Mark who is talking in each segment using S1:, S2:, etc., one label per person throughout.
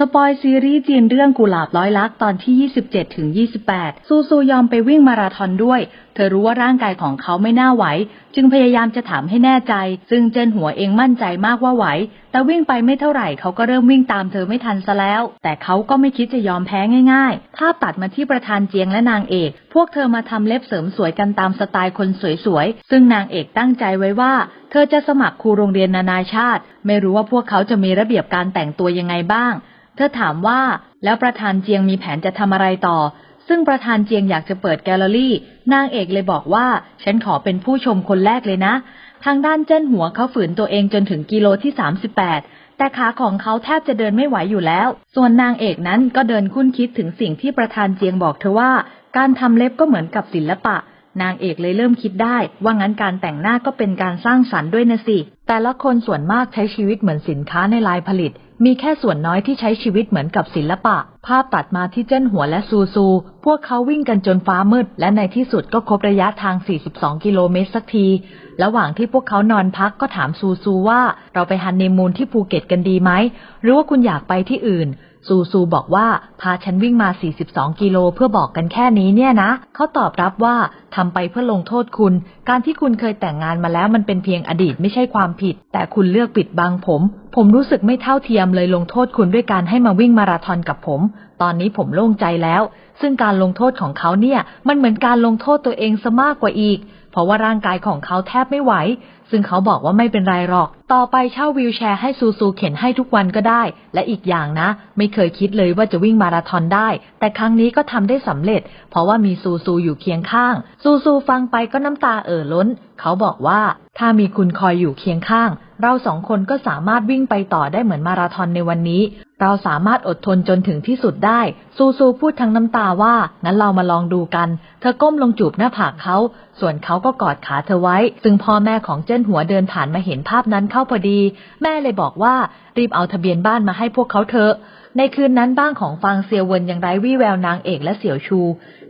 S1: สปอยซีรีส์จีนเรื่องกุหลาบร้อยลักตอนที่ 27 ถึง 28 ซูซูยอมไปวิ่งมาราธอนด้วย เธอรู้ว่าร่างกายของเขาไม่น่าไหว จึงพยายามจะถามให้แน่ใจ ซึ่งเจนหัวเองมั่นใจมากว่าไหว แต่วิ่งไปไม่เท่าไหร่เขาก็เริ่มวิ่งตามเธอไม่ทันซะแล้ว แต่เขาก็ไม่คิดจะยอมแพ้ง่ายๆ ภาพตัดมาที่ประธานเจียงและนางเอก พวกเธอมาทำเล็บเสริมสวยกันตามสไตล์คนสวยๆ ซึ่งนางเอกตั้งใจไว้ว่า เธอจะสมัครครูโรงเรียนนานาชาติ ไม่รู้ว่าพวกเขาจะมีระเบียบการแต่งตัวยังไงบ้าง เธอถามว่าแล้วประธานเจียงมีแผนจะทำอะไรต่อ ซึ่งประธานเจียงอยากจะเปิดแกลเลอรี่ นางเอกเลยบอกว่า ฉันขอเป็นผู้ชมคนแรกเลยนะ ทางด้านเจิ้นหัวเขาฝืนตัวเองจนถึงกิโลที่ 38แต่ขาของเขาแทบจะเดินไม่ไหวอยู่แล้ว ส่วนนางเอกนั้นก็เดินคุ้นคิดถึงสิ่งที่ประธานเจียงบอกเธอว่า การทำเล็บก็เหมือนกับศิลปะ นางเอกเลยเริ่มคิดได้ ว่างั้นการแต่งหน้าก็เป็นการสร้างสรรค์ด้วยนะสิ แต่ละคนส่วนมากใช้ชีวิตเหมือนสินค้าในลายผลิต มีแค่ส่วนน้อยที่ใช้ชีวิตเหมือนกับศิลปะ ภาพตัดมาที่เจิ้นหัวและซูซู พวกเขาวิ่งกันจนฟ้ามืด และในที่สุดก็ครบระยะทาง 42 กิโลเมตรสักที ระหว่างที่พวกเขานอนพักก็ถามซูซูว่า เราไปฮันนีมูนที่ภูเก็ตกันดีไหม หรือว่าคุณอยากไปที่อื่น ซูซูบอกว่าพาฉันวิ่งมา 42 กิโลเพื่อบอกกันแค่นี้เนี่ยนะ เขาตอบรับว่าทำไปเพื่อลงโทษคุณ การที่คุณเคยแต่งงานมาแล้วมันเป็นเพียงอดีตไม่ใช่ความผิด แต่คุณเลือกปิดบังผม ผมรู้สึกไม่เท่าเทียมเลยลงโทษคุณด้วยการให้มาวิ่งมาราธอนกับผม ตอนนี้ผมโล่งใจแล้ว ซึ่งการลงโทษของเขาเนี่ยมันเหมือนการลงโทษตัวเองซะมากกว่าอีก เพราะว่าร่างกายของเขาแทบไม่ไหว ซึ่งเขาบอกว่าไม่เป็นไรหรอก ต่อไปเช่าวีลแชร์ให้ซูซูเข็นให้ทุกวันก็ได้ และอีกอย่างนะ ไม่เคยคิดเลยว่าจะวิ่งมาราธอนได้ แต่ครั้งนี้ก็ทำได้สำเร็จ เพราะว่ามีซูซูอยู่เคียงข้าง ซูซูฟังไปก็น้ำตาเอ่อล้น เขาบอกว่า ถ้ามีคุณคอยอยู่เคียงข้าง เราสองคนก็สามารถวิ่งไปต่อได้เหมือนมาราธอนในวันนี้ เราสามารถอดทนจนถึงที่สุดได้ ซูซูพูดทั้งน้ำตาว่า งั้นเรามาลองดูกัน เธอก้มลงจูบหน้าผากเขา ส่วนเขาก็กอดขาเธอไว้ ซึ่งพ่อแม่ของเจิ้นหัวเดินผ่านมาเห็นภาพนั้นเข้าพอดี แม่เลยบอกว่า รีบเอาทะเบียนบ้านมาให้พวกเขาเถอะ ในคืนนั้นบ้านของฟางเซียวเวินยังไร้วี่แววนางเอกและเสี่ยวชู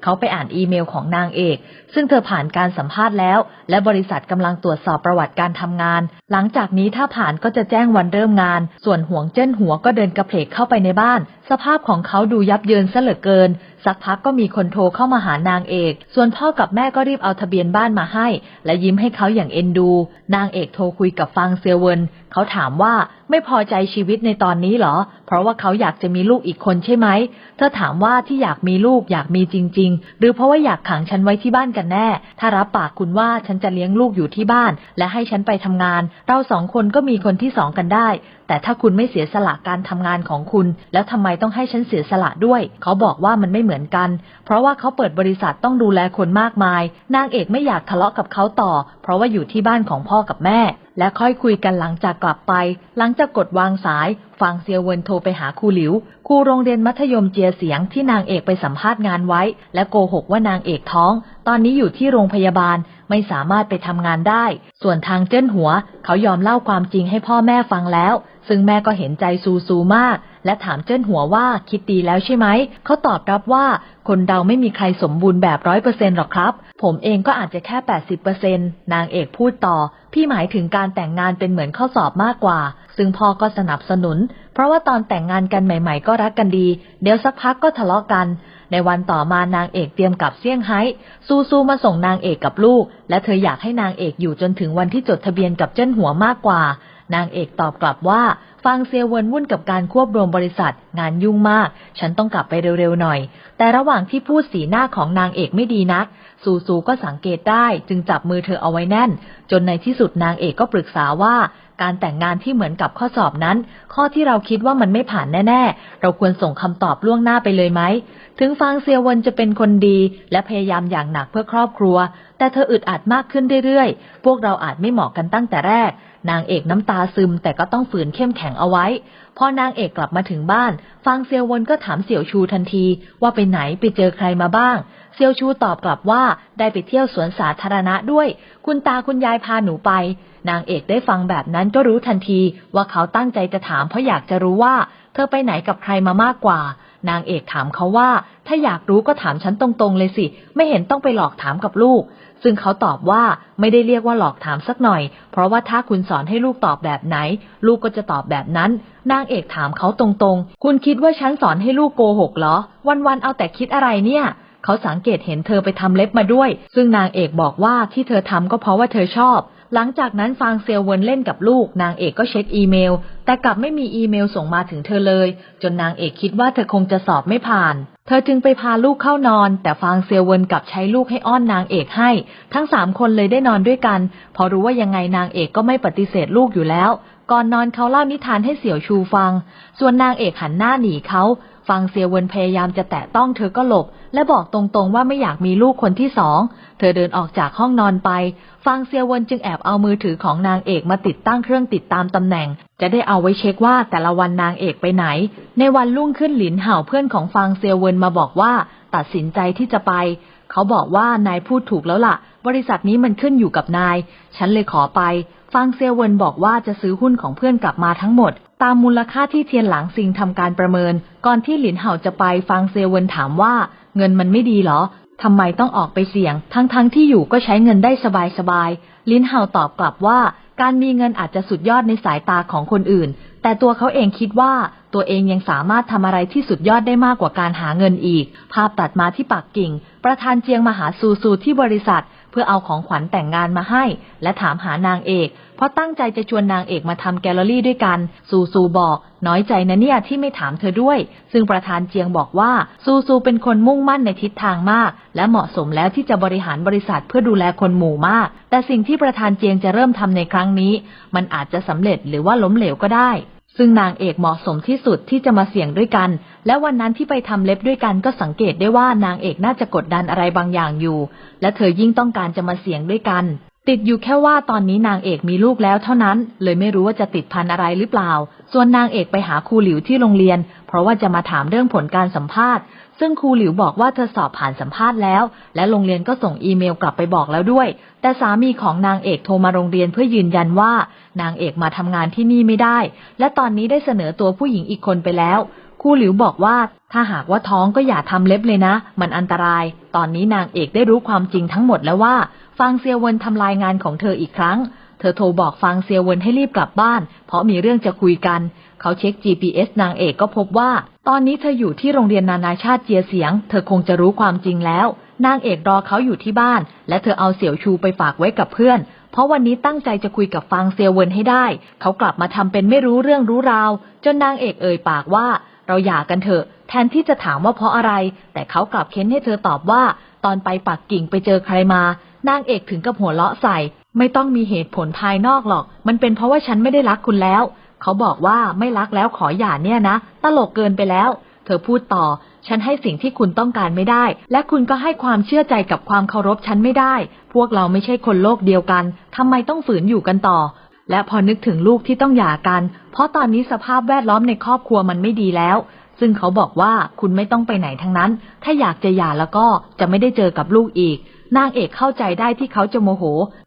S1: เขาไปอ่านอีเมลของนางเอก ซึ่งเธอผ่านการสัมภาษณ์แล้ว และบริษัทกำลังตรวจสอบประวัติการทำงาน หลังจากนี้ถ้าผ่านก็จะแจ้งวันเริ่มงาน ส่วนห่วงเจิ้นหัวก็เดินกระเพลกเข้าไปในบ้าน สภาพของเขาดูยับเยินซะเหลือเกิน สักพักก็มีคนโทรเข้ามาหานางเอก ส่วนพ่อกับแม่ก็รีบเอาทะเบียนบ้านมาให้ และยิ้มให้เขาอย่างเอ็นดู นางเอกโทรคุยกับฟางเซเวิน เขาถามว่าไม่พอใจชีวิตในตอนนี้เหรอ เพราะว่าเขาอยากจะมีลูกอีกคนใช่ไหม เธอถามว่าที่อยากมีลูกอยากมีจริง ๆ หรือเพราะว่าอยากขังฉันไว้ที่บ้านกันแน่ ถ้ารับปากคุณว่าฉันจะเลี้ยงลูกอยู่ที่บ้าน และให้ฉันไปทำงาน เราสองคนก็มีคนที่สองกันได้ แต่ถ้าคุณไม่เสียสละการทำงานของคุณ แล้วทำไมต้องให้ฉันเสียสละด้วย เขาบอกว่ามันไม่เหมือนกัน เพราะว่าเขาเปิดบริษัทต้องดูแลคนมากมาย นางเอกไม่อยากทะเลาะกับเขาต่อ เพราะว่าอยู่ที่บ้านของพ่อกับแม่ และค่อยคุยกันหลังจากกลับไป หลังจากกดวางสายฟางเซียวเวินโทรไปหาครูหลิวครูโรงเรียนมัธยมเจียเสียงที่นางเอกไปสัมภาษณ์งานไว้ และโกหกว่านางเอกท้อง ตอนนี้อยู่ที่โรงพยาบาลไม่สามารถไปทำงานได้ ส่วนทางเจิ้นหัว เขายอมเล่าความจริงให้พ่อแม่ฟังแล้ว ซึ่งแม่ก็เห็นใจซูซูมาก และถามเจิ้นหัวว่าคิดดีแล้วใช่ไหม เขาตอบรับว่า คนเราไม่มีใครสมบูรณ์แบบร้อยเปอร์เซ็นหรอกครับ ผมเองก็อาจจะแค่แปดสิบเปอร์เซ็นนางเอกพูดต่อ พี่หมายถึงการแต่งงานเป็นเหมือนข้อสอบมากกว่า ซึ่งพ่อก็สนับสนุน เพราะว่าตอนแต่งงานกันใหม่ ๆ ก็รักกันดี เดี๋ยวสักพักก็ทะเลาะกัน ในวันต่อมานางเอกเตรียมกลับเซี่ยงไฮ้ซูซูมาส่งนางเอกกับลูก และเธออยากให้นางเอกอยู่จนถึงวันที่จดทะเบียนกับเจิ้นหัวมากกว่านางเอกตอบกลับว่า ฟังเซียวเวินวุ่นกับการควบรวมบริษัท งานยุ่งมาก ฉันต้องกลับไปเร็วๆหน่อย แต่ระหว่างที่พูดสีหน้าของนางเอกไม่ดีนัก ซูซูก็สังเกตได้ จึงจับมือเธอเอาไว้แน่น จนในที่สุดนางเอกก็ปรึกษาว่าการแต่งงานที่เหมือนกับข้อสอบนั้น ข้อที่เราคิดว่ามันไม่ผ่านแน่ ๆ เราควรส่งคำตอบล่วงหน้าไปเลยไหม ถึงฟางเซียวเวินจะเป็นคนดี และพยายามอย่างหนักเพื่อครอบครัว แต่เธออึดอัดมากขึ้นเรื่อยๆ พวกเราอาจไม่เหมาะกันตั้งแต่แรก นางเอกน้ำตาซึมแต่ก็ต้องฝืนเข้มแข็งเอาไว้ พอนางเอกกลับมาถึงบ้าน ฟางเซียววนก็ถามเสี่ยวชูทันที ว่าไปไหนไปเจอใครมาบ้าง เซียวชูตอบกลับว่าได้ไปเที่ยวสวนสาธารณะด้วย คุณตาคุณยายพาหนูไป นางเอกได้ฟังแบบนั้นก็รู้ทันที ว่าเขาตั้งใจจะถามเพราะอยากจะรู้ว่า เธอไปไหนกับใครมามากกว่า นางเอกถามเขาว่า ถ้าอยากรู้ก็ถามฉันตรงๆเลยสิ ไม่เห็นต้องไปหลอกถามกับลูก ซึ่งเขาตอบว่าไม่ได้เรียกว่าหลอกถามสักหน่อย เพราะว่าถ้าคุณสอนให้ลูกตอบแบบไหน ลูกก็จะตอบแบบนั้น นางเอกถามเขาตรงๆ คุณคิดว่าฉันสอนให้ลูกโกหกเหรอ วันๆเอาแต่คิดอะไรเนี่ยเขาสังเกตเห็นเธอไปทำเล็บมาด้วย ซึ่งนางเอกบอกว่าที่เธอทำก็เพราะว่าเธอชอบ หลังจากนั้นฟางเซียวเวินเล่นกับลูก นางเอกก็เช็คอีเมล แต่กลับไม่มีอีเมลส่งมาถึงเธอเลย จนนางเอกคิดว่าเธอคงจะสอบไม่ผ่าน เธอจึงไปพาลูกเข้านอน แต่ฟางเซียวเวินกลับใช้ลูกให้อ้อนนางเอกให้ ทั้งสามคนเลยได้นอนด้วยกัน พอรู้ว่ายังไงนางเอกก็ไม่ปฏิเสธลูกอยู่แล้ว ก่อนนอนเขาเล่านิทานให้เสี่ยวชูฟัง ส่วนนางเอกหันหน้าหนีเขา ฟังเซียวเวินพยายามจะแตะต้องเธอก็หลบ และบอกตรงๆว่าไม่อยากมีลูกคนที่สอง เธอเดินออกจากห้องนอนไป ฟังเซียวเวินจึงแอบเอามือถือของนางเอกมาติดตั้งเครื่องติดตามตำแหน่ง จะได้เอาไว้เช็คว่าแต่ละวันนางเอกไปไหน ในวันรุ่งขึ้นหลินเห่าเพื่อนของฟังเซียวเวินมาบอกว่า ตัดสินใจที่จะไป เขาบอกว่านายพูดถูกแล้วล่ะ บริษัทนี้มันขึ้นอยู่กับนาย ฉันเลยขอไป ฟังเซียวเวินบอกว่าจะซื้อหุ้นของเพื่อนกลับมาทั้งหมด ตามมูลค่าที่เทียนหลังซิงทำการประเมิน ก่อนที่หลินเห่าจะไปฟังเซเวินถามว่า เงินมันไม่ดีเหรอทำไมต้องออกไปเสี่ยง ทั้งๆทที่อยู่ก็ใช้เงินได้สบายๆลินเห่าตอบกลับว่า การมีเงินอาจจะสุดยอดในสายตาของคนอื่น แต่ตัวเขาเองคิดว่าตัวเองยังสามารถทำอะไรที่สุดยอดได้มากกว่าการหาเงินอีก ภาพตัดมาที่ปักกิ่ง ประธานเจียงมหาซูซูที่บริษัท พื่อเอาของขวัญแต่งงานมาให้ และถามหานางเอก เพราะตั้งใจจะชวนนางเอกมาทำแกลเลอรี่ด้วยกัน ซูซูบอก น้อยใจนะเนี่ยที่ไม่ถามเธอด้วย ซึ่งประธานเจียงบอกว่า ซูซูเป็นคนมุ่งมั่นในทิศทางมาก และเหมาะสมแล้วที่จะบริหารบริษัทเพื่อดูแลคนหมู่มาก แต่สิ่งที่ประธานเจียงจะเริ่มทำในครั้งนี้ มันอาจจะสำเร็จหรือว่าล้มเหลวก็ได้ ซึ่งนางเอกเหมาะสมที่สุดที่จะมาเสี่ยงด้วยกัน และวันนั้นที่ไปทำเล็บด้วยกันก็สังเกตได้ว่านางเอกน่าจะกดดันอะไรบางอย่างอยู่ และเธอยิ่งต้องการจะมาเสี่ยงด้วยกัน ติดอยู่แค่ว่าตอนนี้นางเอกมีลูกแล้วเท่านั้น เลยไม่รู้ว่าจะติดพันอะไรหรือเปล่า ส่วนนางเอกไปหาครูหลิวที่โรงเรียน เพราะว่าจะมาถามเรื่องผลการสัมภาษณ์ ซึ่งครูหลิวบอกว่าเธอสอบผ่านสัมภาษณ์แล้ว และโรงเรียนก็ส่งอีเมลกลับไปบอกแล้วด้วย แต่สามีของนางเอกโทรมาโรงเรียนเพื่อยืนยันว่า นางเอกมาทำงานที่นี่ไม่ได้ และตอนนี้ได้เสนอตัวผู้หญิงอีกคนไปแล้วครูหลิวบอกว่าถ้าหากว่าท้องก็อย่าทำเล็บเลยนะ มันอันตราย ตอนนี้นางเอกได้รู้ความจริงทั้งหมดแล้วว่าฟังเซียวเวินทำลายงานของเธออีกครั้ง เธอโทรบอกฟังเซียวเวินให้รีบกลับบ้าน เพราะมีเรื่องจะคุยกัน เขาเช็ค GPS นางเอกก็พบว่า ตอนนี้เธออยู่ที่โรงเรียนนานาชาติเจียเสียง เธอคงจะรู้ความจริงแล้ว นางเอกรอเขาอยู่ที่บ้าน และเธอเอาเสี่ยวชูไปฝากไว้กับเพื่อน เพราะวันนี้ตั้งใจจะคุยกับฟังเซียวเวินให้ได้ เขากลับมาทำเป็นไม่รู้เรื่องรู้ราว จนนางเอกเอ่ยปากว่า เราหย่ากันเถอะ แทนที่จะถามว่าเพราะอะไร แต่เขากลับเค้นให้เธอตอบว่า ตอนไปปักกิ่งไปเจอใครมานางเอกถึงกับหัวเราะใส่ ไม่ต้องมีเหตุผลภายนอกหรอก มันเป็นเพราะว่าฉันไม่ได้รักคุณแล้ว เขาบอกว่าไม่รักแล้วขอหย่าเนี่ยนะ ตลกเกินไปแล้ว เธอพูดต่อ ฉันให้สิ่งที่คุณต้องการไม่ได้ และคุณก็ให้ความเชื่อใจกับความเคารพฉันไม่ได้ พวกเราไม่ใช่คนโลกเดียวกันทำไมต้องฝืนอยู่กันต่อ และพอนึกถึงลูกที่ต้องหย่ากัน เพราะตอนนี้สภาพแวดล้อมในครอบครัวมันไม่ดีแล้ว ซึ่งเขาบอกว่าคุณไม่ต้องไปไหนทั้งนั้น ถ้าอยากจะหย่าแล้วก็จะไม่ได้เจอกับลูกอีก นางเอกเข้าใจได้ที่เขาจะโมโห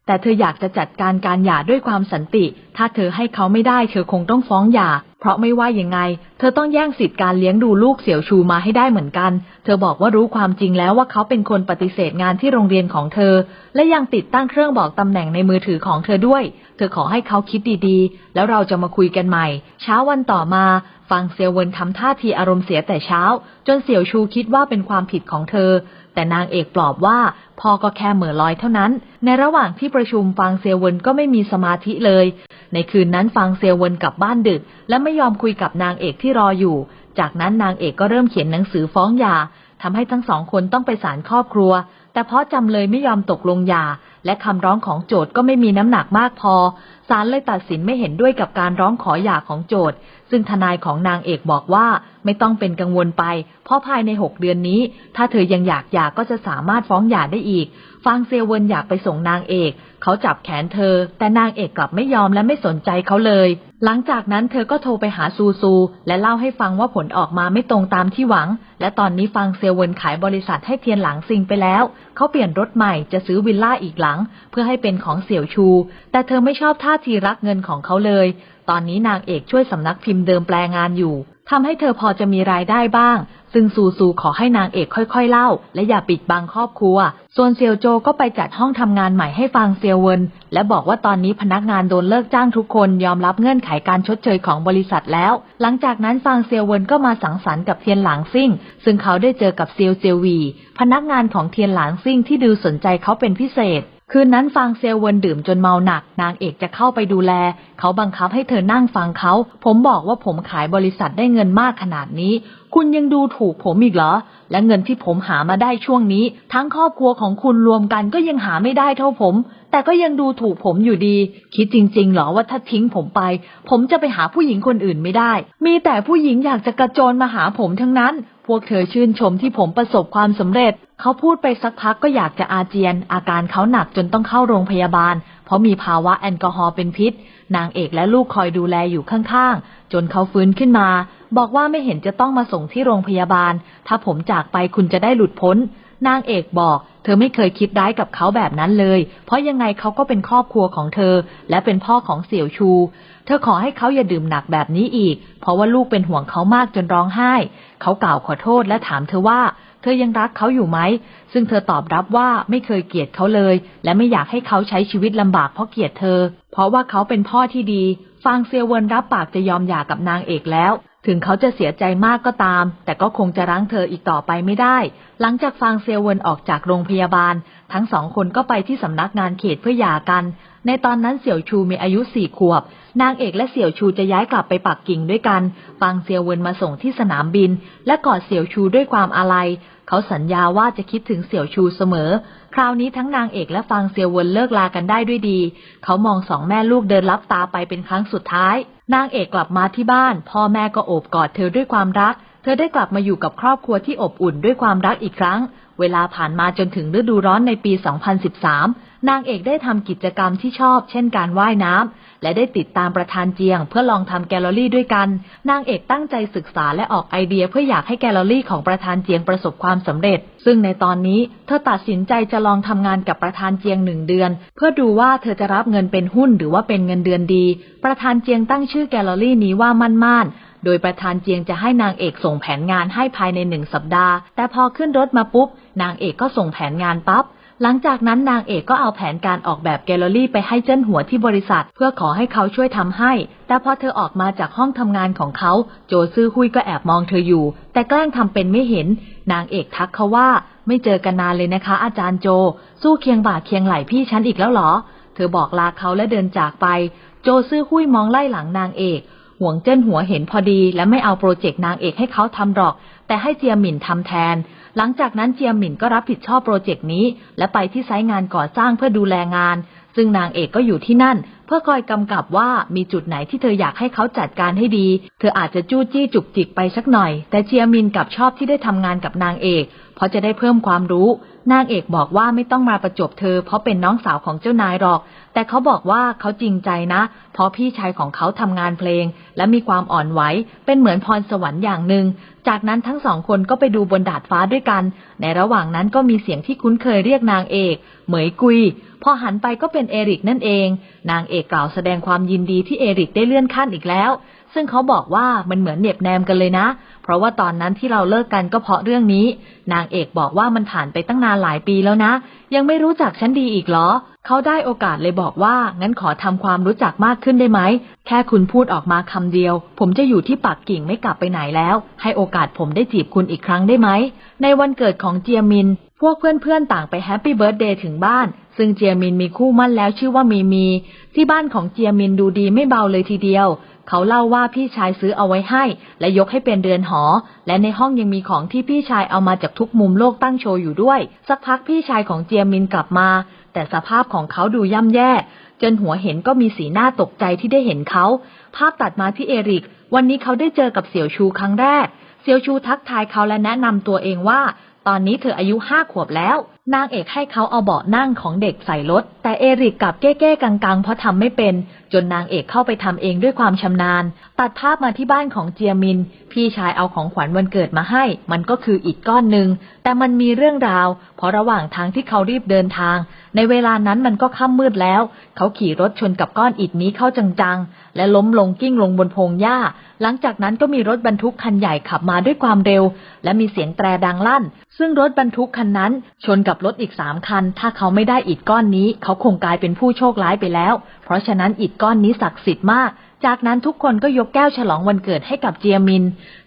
S1: แต่เธออยากจะจัดการการหย่าด้วยความสันติ ถ้าเธอให้เขาไม่ได้เธอคงต้องฟ้องหย่า เพราะไม่ว่ายังไง เธอต้องแย่งสิทธิ์การเลี้ยงดูลูกเสี่ยวชูมาให้ได้เหมือนกัน เธอบอกว่ารู้ความจริงแล้วว่าเขาเป็นคนปฏิเสธงานที่โรงเรียนของเธอ และยังติดตั้งเครื่องบอกตำแหน่งในมือถือของเธอด้วย เธอขอให้เขาคิดดีๆ แล้วเราจะมาคุยกันใหม่ เช้าวันต่อมา ฟังเซียวเวินทำท่าทีอารมณ์เสียแต่เช้า จนเสี่ยวชูคิดว่าเป็นความผิดของเธอ แต่นางเอกปลอบว่าพ่อก็แค่เหม่อลอยเท่านั้น ในระหว่างที่ประชุมฟังเซียวเวินก็ไม่มีสมาธิเลย ในคืนนั้นฟังเซียวเวินกลับบ้านดึก และไม่ยอมคุยกับนางเอกที่รออยู่ จากนั้นนางเอกก็เริ่มเขียนหนังสือฟ้องหย่าทำให้ทั้งสองคนต้องไปศาลครอบครัว แต่เพราะจำเลยไม่ยอมตกลงหย่า และคำร้องของโจทก็ไม่มีน้ำหนักมากพอ ศาลเลยตัดสินไม่เห็นด้วยกับการร้องขอหย่าของโจทซึ่งทนายของนางเอกบอกว่าไม่ต้องเป็นกังวลไป เพราะภายในหกเดือนนี้ ถ้าเธอยังอยากหย่าก็จะสามารถฟ้องหย่าได้อีก ฟางเซียวเวินอยากไปส่งนางเอก เขาจับแขนเธอ แต่นางเอกกลับไม่ยอมและไม่สนใจเขาเลย หลังจากนั้นเธอก็โทรไปหาซูซู และเล่าให้ฟังว่าผลออกมาไม่ตรงตามที่หวัง และตอนนี้ฟางเซียวเวินขายบริษัทให้เทียนหลังซิงไปแล้ว เขาเปลี่ยนรถใหม่จะซื้อวิลล่าอีกหลังเพื่อให้เป็นของเสี่ยวชู แต่เธอไม่ชอบท่าทีรักเงินของเขาเลย ตอนนี้นางเอกช่วยสำนักพิมพ์เดิมแปลงานอยู่ทำให้เธอพอจะมีรายได้บ้าง ซึ่งซูซูขอให้นางเอกค่อยๆเล่า และอย่าปิดบังครอบครัว ส่วนเซียวโจก็ไปจัดห้องทำงานใหม่ให้ฟังเซียวเวิน และบอกว่าตอนนี้พนักงานโดนเลิกจ้างทุกคนยอมรับเงื่อนไขการชดเชยของบริษัทแล้ว หลังจากนั้นฟังเซียวเวินก็มาสังสรรค์กับเทียนหลางซิ่ง ซึ่งเขาได้เจอกับเซียวเซียววี พนักงานของเทียนหลางซิ่งที่ดูสนใจเขาเป็นพิเศษ คืนนั้นฟังเซลเวินดื่มจนเมาหนัก นางเอกจะเข้าไปดูแล เขาบังคับให้เธอนั่งฟังเขา ผมบอกว่าผมขายบริษัทได้เงินมากขนาดนี้ คุณยังดูถูกผมอีกเหรอ และเงินที่ผมหามาได้ช่วงนี้ ทั้งครอบครัวของคุณรวมกันก็ยังหาไม่ได้เท่าผม แต่ก็ยังดูถูกผมอยู่ดี คิดจริงๆเหรอว่าถ้าทิ้งผมไป ผมจะไปหาผู้หญิงคนอื่นไม่ได้ มีแต่ผู้หญิงอยากจะกระโจนมาหาผมทั้งนั้น วกเธอชื่นชมที่ผมประสบความสำเร็จ เขาพูดไปสักพักก็อยากจะอาเจียน อาการเขาหนักจนต้องเข้าโรงพยาบาล เพราะมีภาวะแอลกอฮอล์เป็นพิษ นางเอกและลูกคอยดูแลอยู่ข้างๆ จนเขาฟื้นขึ้นมา บอกว่าไม่เห็นจะต้องมาส่งที่โรงพยาบาล ถ้าผมจากไปคุณจะได้หลุดพ้น นางเอกบอก เธอไม่เคยคิดร้ายกับเขาแบบนั้นเลย เพราะยังไงเขาก็เป็นครอบครัวของเธอ และเป็นพ่อของเสี่ยวชู เธอขอให้เขาอย่าดื่มหนักแบบนี้อีก เพราะว่าลูกเป็นห่วงเขามากจนร้องไห้ เขากล่าวขอโทษและถามเธอว่า เธอยังรักเขาอยู่ไหม ซึ่งเธอตอบรับว่าไม่เคยเกลียดเขาเลย และไม่อยากให้เขาใช้ชีวิตลำบากเพราะเกลียดเธอ เพราะว่าเขาเป็นพ่อที่ดี ฟางเซียวเวินรับปากจะยอมหย่ากับนางเอกแล้ว ถึงเขาจะเสียใจมากก็ตาม แต่ก็คงจะรั้งเธออีกต่อไปไม่ได้ หลังจากฟางเซวเวนออกจากโรงพยาบาล ทั้งสองคนก็ไปที่สำนักงานเขตเพื่อหย่ากัน ในตอนนั้นเสี่ยวชูมีอายุสี่ขวบ นางเอกและเสี่ยวชูจะย้ายกลับไปปักกิ่งด้วยกันฟางเซียวเวินมาส่งที่สนามบิน และกอดเสี่ยวชูด้วยความอาลัย เขาสัญญาว่าจะคิดถึงเสี่ยวชูเสมอ คราวนี้ทั้งนางเอกและฟางเซียวเวินเลิกลากันได้ด้วยดี เขามองสองแม่ลูกเดินลับตาไปเป็นครั้งสุดท้าย นางเอกกลับมาที่บ้าน พ่อแม่ก็โอบกอดเธอด้วยความรัก เธอได้กลับมาอยู่กับครอบครัวที่อบอุ่นด้วยความรักอีกครั้ง เวลาผ่านมาจนถึงฤดูร้อนในปี 2013นางเอกได้ทำกิจกรรมที่ชอบ เช่นการว่ายน้ำ และได้ติดตามประธานเจียง เพื่อลองทำแกลเลอรี่ด้วยกัน นางเอกตั้งใจศึกษาและออกไอเดียเพื่ออยากให้แกลเลอรี่ของประธานเจียงประสบความสำเร็จ ซึ่งในตอนนี้เธอตัดสินใจจะลองทำงานกับประธานเจียงหนึ่งเดือน เพื่อดูว่าเธอจะรับเงินเป็นหุ้นหรือว่าเป็นเงินเดือนดี ประธานเจียงตั้งชื่อแกลเลอรี่นี้ว่ามั่นม่านโดยประธานเจียงจะให้นางเอกส่งแผนงานให้ภายในหนึ่งสัปดาห์ แต่พอขึ้นรถมาปุ๊บ นางเอกก็ส่งแผนงานปั๊บ หลังจากนั้นนางเอกก็เอาแผนการออกแบบแกลเลอรี่ไปให้เจิ้นหัวที่บริษัท เพื่อขอให้เขาช่วยทำให้ แต่พอเธอออกมาจากห้องทำงานของเขา โจซื่อหุยก็แอบมองเธออยู่ แต่แกล้งทำเป็นไม่เห็น นางเอกทักเขาว่า ไม่เจอกันนานเลยนะคะ อาจารย์โจ สู้เคียงบ่าเคียงไหล่พี่ฉันอีกแล้วเหรอ เธอบอกลาเขาและเดินจากไป โจซื่อหุยมองไล่หลังนางเอกห่วงเจิ้นหัวเห็นพอดี และไม่เอาโปรเจกต์นางเอกให้เขาทำหรอก แต่ให้เจียหมิ่นทำแทน หลังจากนั้นเจียมหมินก็รับผิดชอบโปรเจกต์นี้ และไปที่ไซต์งานก่อสร้างเพื่อดูแลงาน ซึ่งนางเอกก็อยู่ที่นั่น เพื่อคอยกำกับว่ามีจุดไหนที่เธออยากให้เขาจัดการให้ดี เธออาจจะจู้จี้จุกจิกไปสักหน่อย แต่เจียหมินกลับชอบที่ได้ทำงานกับนางเอก เพราะจะได้เพิ่มความรู้ นางเอกบอกว่าไม่ต้องมาประจบเธอ เพราะเป็นน้องสาวของเจ้านายหรอก แต่เขาบอกว่าเขาจริงใจนะ เพราะพี่ชายของเขาทำงานเพลง และมีความอ่อนไหว เป็นเหมือนพรสวรรค์อย่างหนึ่ง จากนั้นทั้งสองคนก็ไปดูบนดาดฟ้าด้วยกัน ในระหว่างนั้นก็มีเสียงที่คุ้นเคยเรียกนางเอก เหมยกุย พอหันไปก็เป็นเอริกนั่นเอง นางเอกกล่าวแสดงความยินดีที่เอริกได้เลื่อนขั้นอีกแล้ว ซึ่งเขาบอกว่ามันเหมือนเหน็บแนมกันเลยนะ เพราะว่าตอนนั้นที่เราเลิกกันก็เพราะเรื่องนี้ นางเอกบอกว่ามันผ่านไปตั้งนานหลายปีแล้วนะ ยังไม่รู้จักฉันดีอีกเหรอ เขาได้โอกาสเลยบอกว่า งั้นขอทำความรู้จักมากขึ้นได้ไหม แค่คุณพูดออกมาคำเดียว ผมจะอยู่ที่ปักกิ่งไม่กลับไปไหนแล้ว ให้โอกาสผมได้จีบคุณอีกครั้งได้ไหม ในวันเกิดของเจียมิน พวกเพื่อนๆต่างไปแฮปปี้เบิร์ดเดย์ถึงบ้าน ซึ่งเจียมินมีคู่มั่นแล้วชื่อว่ามีมี ที่บ้านของเจียมินดูดีไม่เบาเลยทีเดียว เขาเล่าว่าพี่ชายซื้อเอาไว้ให้ และยกให้เป็นเรือนหอ และในห้องยังมีของที่พี่ชายเอามาจากทุกมุมโลกตั้งโชว์อยู่ด้วย สักพักพี่ชายของเจียมินกลับมา แต่สภาพของเขาดูย่ำแย่ จนหัวเห็นก็มีสีหน้าตกใจที่ได้เห็นเขา ภาพตัดมาที่เอริก วันนี้เขาได้เจอกับเสี่ยวชูครั้งแรกเซียวชูทักทายเขาและแนะนำตัวเองว่า ตอนนี้เธออายุห้าขวบแล้ว นางเอกให้เขาเอาเบาะนั่งของเด็กใส่รถ แต่เอริกกลับเก้ๆกังๆ เพราะทำไม่เป็น จนนางเอกเข้าไปทำเองด้วยความชำนาญ ตัดภาพมาที่บ้านของเจียมิน พี่ชายเอาของขวัญวันเกิดมาให้ มันก็คืออิฐก้อนหนึ่ง แต่มันมีเรื่องราว เพราะระหว่างทางที่เขารีบเดินทาง ในเวลานั้นมันก็ค่ำมืดแล้ว เขาขี่รถชนกับก้อนอิฐนี้เข้าจังๆ และล้มลงกิ้งลงบนพงหญ้า หลังจากนั้นก็มีรถบรรทุกคันใหญ่ขับมาด้วยความเร็ว และมีเสียงแตรดังลั่น ซึ่งรถบรรทุกคันนั้น ชนกับรถอีกสามคัน ถ้าเขาไม่ได้อิฐก้อนนี้ เขาคงกลายเป็นผู้โชคร้ายไปแล้ว เพราะฉะนั้นอิฐก้อนนี้ศักดิ์สิทธิ์มาก จากนั้นทุกคนก็ยกแก้วฉลองวันเกิดให้กับเจียมิน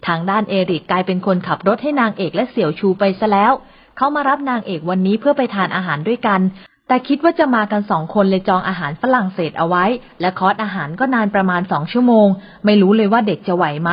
S1: ทางด้านเอริกกลายเป็นคนขับรถให้นางเอกและเสี่ยวชูไปซะแล้ว เขามารับนางเอกวันนี้เพื่อไปทานอาหารด้วยกัน แต่คิดว่าจะมากันสองคนเลยจองอาหารฝรั่งเศสเอาไว้ และคอร์สอาหารก็นานประมาณสองชั่วโมง ไม่รู้เลยว่าเด็กจะไหวไหม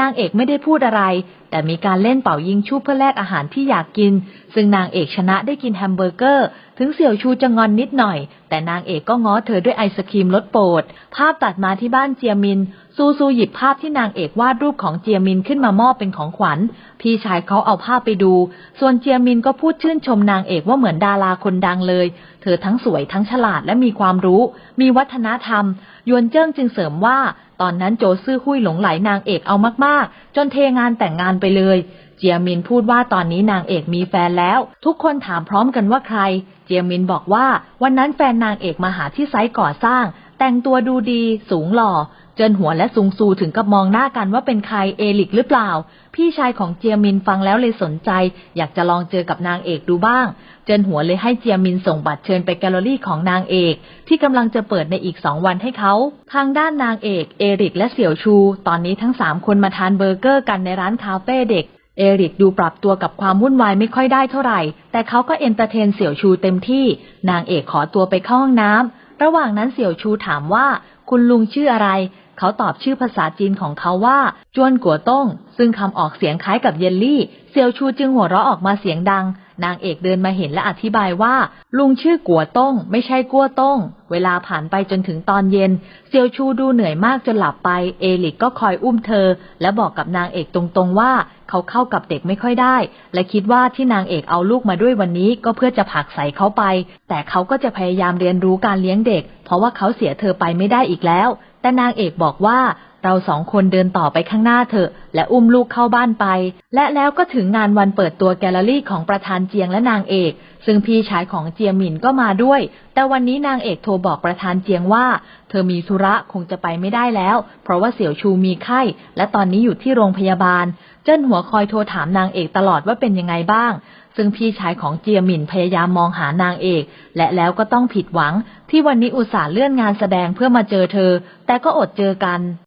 S1: นางเอกไม่ได้พูดอะไร แต่มีการเล่นเป่ายิงชุบเพื่อแลกอาหารที่อยากกิน ซึ่งนางเอกชนะได้กินแฮมเบอร์เกอร์ ถึงเสี่ยวชูจะงอนนิดหน่อย แต่นางเอกก็ง้อเธอด้วยไอศครีมรสโปรด ภาพตัดมาที่บ้านเจียมิน ซูซูหยิบภาพที่นางเอกวาดรูปของเจียมินขึ้นมามอบเป็นของขวัญ พี่ชายเขาเอาภาพไปดู ส่วนเจียมินก็พูดชื่นชมนางเอกว่าเหมือนดาราคนดังเลย เธอทั้งสวยทั้งฉลาดและมีความรู้ มีวัฒนธรรม ยวนเจิ้งจึงเสริมว่า ตอนนั้นโจซื่อหุยหลงไหลนางเอกเอามากๆ จนเทงานแต่งงานไปเลย เจียมินพูดว่าตอนนี้นางเอกมีแฟนแล้ว ทุกคนถามพร้อมกันว่าใคร เจียมินบอกว่า วันนั้นแฟนนางเอกมาหาที่ไซต์ก่อสร้างแต่งตัวดูดี สูงหล่อ เจินหัวและซุงซูถึงกับมองหน้ากันว่าเป็นใครเอลิกหรือเปล่า พี่ชายของเจียมินฟังแล้วเลยสนใจ อยากจะลองเจอกับนางเอกดูบ้าง เจินหัวเลยให้เจียมินส่งบัตรเชิญไปแกลเลอรี่ของนางเอก ที่กำลังจะเปิดในอีกสองวันให้เขา ทางด้านนางเอกเอริกและเสี่ยวชู ตอนนี้ทั้งสามคนมาทานเบอร์เกอร์กันในร้านคาเฟ่เด็กเอริกดูปรับตัวกับความวุ่นวายไม่ค่อยได้เท่าไหร่ แต่เขาก็เอนเตอร์เทนเสี่ยวชูเต็มที่ นางเอกขอตัวไปเข้าห้องน้ำ ระหว่างนั้นเสี่ยวชูถามว่า คุณลุงชื่ออะไร เขาตอบชื่อภาษาจีนของเขาว่าจวนกัวต้ง ซึ่งคำออกเสียงคล้ายกับเยลลี่ เซียวชูจึงหัวเราะออกมาเสียงดัง นางเอกเดินมาเห็นและอธิบายว่า ลุงชื่อกัวต้ง ไม่ใช่กัวต้ง เวลาผ่านไปจนถึงตอนเย็น เซียวชูดูเหนื่อยมากจนหลับไป เอลิกก็คอยอุ้มเธอ และบอกกับนางเอกตรงๆว่า เขาเข้ากับเด็กไม่ค่อยได้ และคิดว่าที่นางเอกเอาลูกมาด้วยวันนี้ก็เพื่อจะผลักใส่เขาไป แต่เขาก็จะพยายามเรียนรู้การเลี้ยงเด็ก เพราะว่าเขาเสียเธอไปไม่ได้อีกแล้ว แต่นางเอกบอกว่าเราสองคนเดินต่อไปข้างหน้าเถอะ และอุ้มลูกเข้าบ้านไป และแล้วก็ถึงงานวันเปิดตัวแกลเลอรี่ของประธานเจียงและนางเอก ซึ่งพี่ชายของเจียหมินก็มาด้วย แต่วันนี้นางเอกโทรบอกประธานเจียงว่า เธอมีธุระคงจะไปไม่ได้แล้ว เพราะว่าเสี่ยวชูมีไข้ และตอนนี้อยู่ที่โรงพยาบาล เจิ้นหัวคอยโทรถามนางเอกตลอดว่าเป็นยังไงบ้าง ซึ่งพี่ชายของเจียหมินพยายามมองหานางเอก และแล้วก็ต้องผิดหวังที่วันนี้อุตส่าห์เลื่อนงานแสดงเพื่อมาเจอเธอ แต่ก็อดเจอกัน